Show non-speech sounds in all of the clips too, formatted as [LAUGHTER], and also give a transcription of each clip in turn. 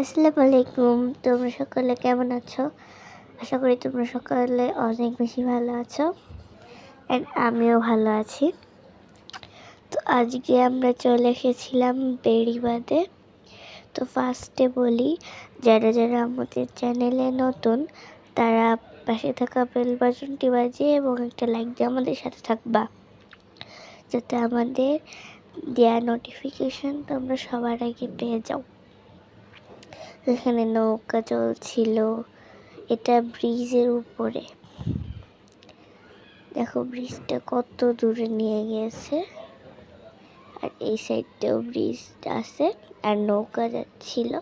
আসসালামু আলাইকুম তোমরা সকলে কেমন আছো? আশা করি তোমরা সকলে অনেক বেশি ভালো আছো অ্যান্ড আমিও ভালো আছি। তো আজকে আমরা চলে এসেছিলাম বেড়িবাদে তো ফার্স্টে বলি, যারা যারা আমাদের চ্যানেলে নতুন, তারা পাশে থাকা বেল বাটনটি বাজিয়ে এবং একটা লাইক দিয়ে আমাদের সাথে থাকবা। যাতে আমাদের দেওয়া নোটিফিকেশন তোমরা সবার আগে পেয়ে যাও। এখানে নৌকা চলছিল। এটা ব্রিজের উপরে। দেখো ব্রিজটা কত দূরে নিয়ে গিয়েছে আর এই সাইডটাও ব্রিজ আছে আর নৌকা যাচ্ছিল।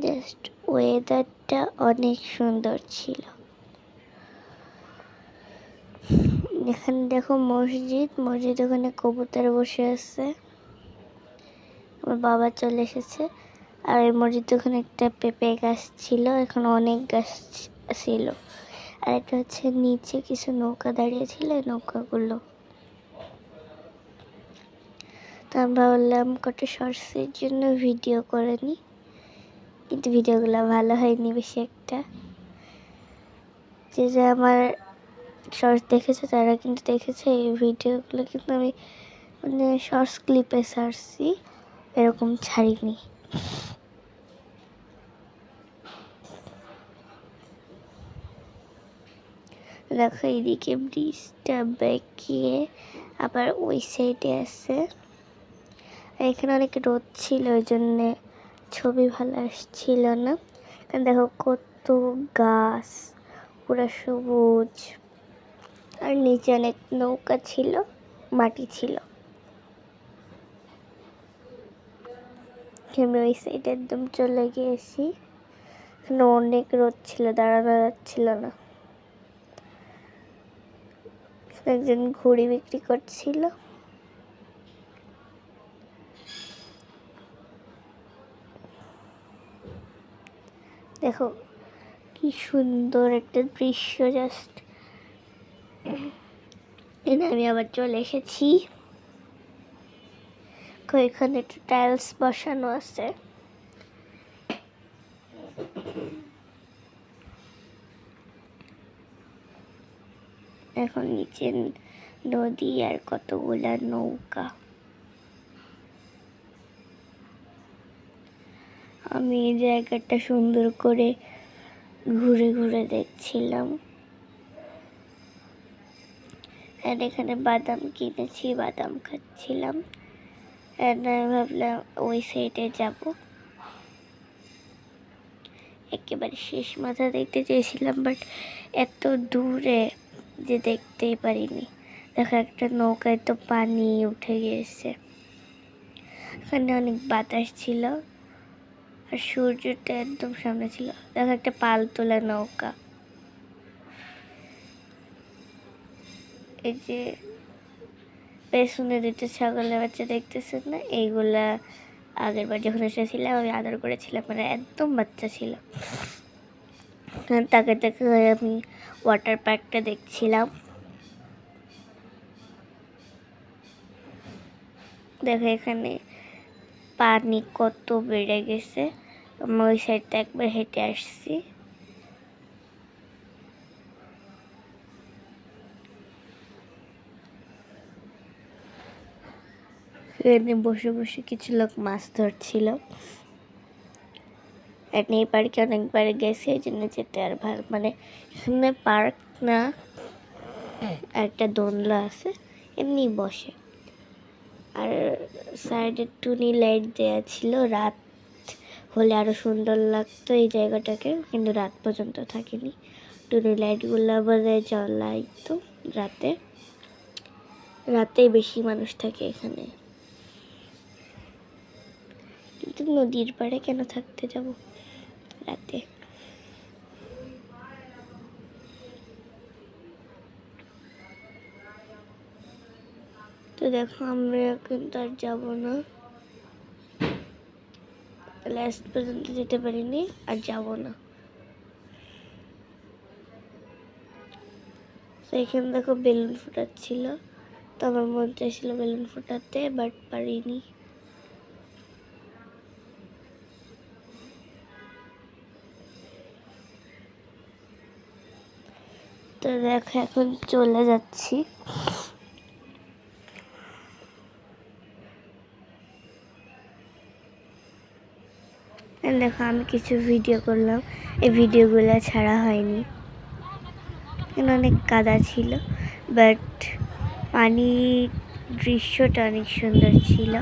জাস্ট ওয়েদারটা অনেক সুন্দর ছিল। এখানে দেখো মসজিদ। মসজিদ ওখানে কবুতর বসে আছে। আমার বাবা চলে এসেছে। আর এই মসজিদ ওখানে একটা পেঁপে গাছ ছিল, এখন অনেক গাছ ছিল। আর এটা হচ্ছে নিচে কিছু নৌকা দাঁড়িয়ে ছিল নৌকাগুলো। তো আমি ভাবলাম কটা শর্টসের জন্য ভিডিও করে নিই কিন্তু ভিডিওগুলো ভালো হয়নি বেশি একটা। যে যে আমার শর্টস দেখেছে, তারা কিন্তু দেখেছে এই ভিডিওগুলো। কিন্তু আমি মানে শর্টস ক্লিপে সারছি। এরকম ছাড়িনি। দেখো এইদিকে ব্রিজটা বেঁকিয়ে আবার ওই সাইডে আছে। আর এখানে অনেক রোদ ছিল, ওই জন্যে ছবি ভালো আসছিল না। এখানে দেখো, কত গাছ, পুরো সবুজ। আর নিচে অনেক নৌকা ছিল, মাটি ছিল। আমি ওই সাইডে একদম চলে গিয়েছি। এখানে অনেক রোদ ছিল, দাঁড়ানো যাচ্ছিল না। একজন ঘুড়ি বিক্রি করছিল। দেখো, কি সুন্দর একটা দৃশ্য জাস্ট আমি আবার চলে এসেছি। এখানে একটু টাইলস বসানো আছে। এখন নিচে নদী আর কতগুলা নৌকা। আমি এই জায়গাটা সুন্দর করে ঘুরে ঘুরে দেখছিলাম। আর এখানে বাদাম কিনেছি, বাদাম খাচ্ছিলাম। আমি ভাবলাম, ওই সাইডে যাব। একেবারে শেষ মাথা দেখতে চেয়েছিলাম বাট এত দূরে যে দেখতেই পারিনি। দেখো, একটা নৌকায় তো পানি উঠে গিয়েছে। এখানে অনেক বাতাস ছিল, আর সূর্যটা একদম সামনে ছিল। দেখো, একটা পাল তোলা নৌকা। এই যে পেছনে দুটো ছাগলের বাচ্চা দেখতেছেন না? এইগুলা আগের বার যখন এসেছিলাম, আমি আদর করেছিলাম মানে একদম বাচ্চা ছিল। তাকে তাকে আমি ওয়াটার পার্কটা দেখছিলাম। দেখো এখানে পানি কত বেড়ে গেছে। আমি ওই সাইডটা একবার হেঁটে আসছি। এখানে বসে বসে কিছু লোক মাছ ধরছিল। আর এই পার্কে অনেকবার গেছে, এই জন্য যেতে আর ভালো মানে এখানে পার্ক না একটা দোলনা আছে এমনি বসে। আর সাইডে টুনি লাইট দেওয়া ছিল, রাত হলে আরও সুন্দর লাগতো এই জায়গাটাকে, কিন্তু রাত পর্যন্ত থাকেনি। টুনি লাইটগুলো বোধহয় জ্বলাইতো রাতে। রাতেই বেশি মানুষ থাকে এখানে। কিন্তু নদীর পাড়ে কেন থাকতে যাব? রাতে। তো দেখো, আমরা কিন্তু আর যাব না। লাস্ট পর্যন্ত যেতে পারিনি, আর যাব না। তো এখানে দেখো বেলুন ফুটাচ্ছিল। তো আমার মন চাইছিল বেলুন ফুটাতে বাট পারিনি। তো দেখো, এখন চলে যাচ্ছি। দেখো, আমি কিছু ভিডিও করলাম। এই ভিডিওগুলো ছাড়া হয়নি। এখানে অনেক কাদা ছিল বাট পানির দৃশ্যটা অনেক সুন্দর ছিল।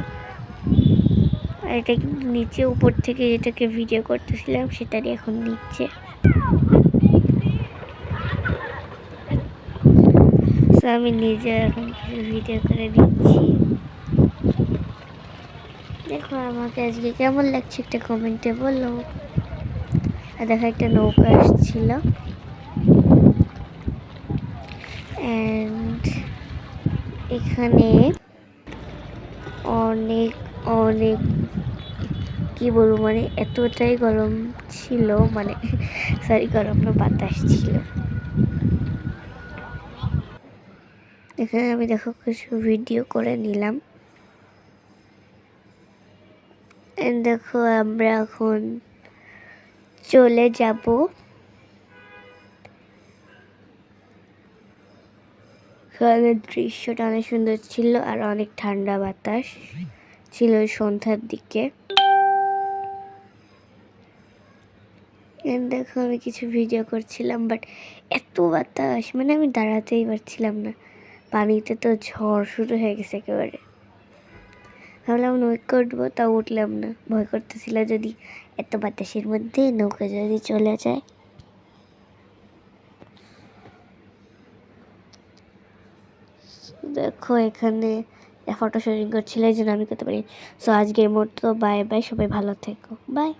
এটা কিন্তু নিচে উপর থেকে যেটাকে ভিডিও করতেছিলাম সেটারই এখন নিচে। আমি নিজে এখন ভিডিও করে দিচ্ছি। দেখো আমাকে আজকে কেমন লাগছে একটা কমেন্টে বলো। আর দেখো একটা নৌকা আসছিল। অ্যান্ড এখানে অনেক অনেক কি বলব মানে এতটাই গরম ছিল মানে [LAUGHS] সরি গরম বাতাস ছিল। এখানে আমি দেখো কিছু ভিডিও করে নিলাম। দেখো আমরা এখন চলে যাব। এখানের দৃশ্যটা অনেক সুন্দর ছিল আর অনেক ঠান্ডা বাতাস ছিল সন্ধ্যার দিকে। দেখো আমি কিছু ভিডিও করছিলাম বাট এত বাতাস মানে আমি দাঁড়াতেই পারছিলাম না। পানিতে তো ঝড় শুরু হয়ে গেছে একেবারে। ভাবলাম নৌকা উঠবো, তাও উঠলাম না। ভয় করতেছিল যদি এত বাতাসের মধ্যে নৌকা যদি চলে যায়। দেখো, এখানে ফটো শুটিং করছিল, এই জন্য আমি করতে পারি সো আজকের মতো বাই বাই সবাই ভালো থেকো। বাই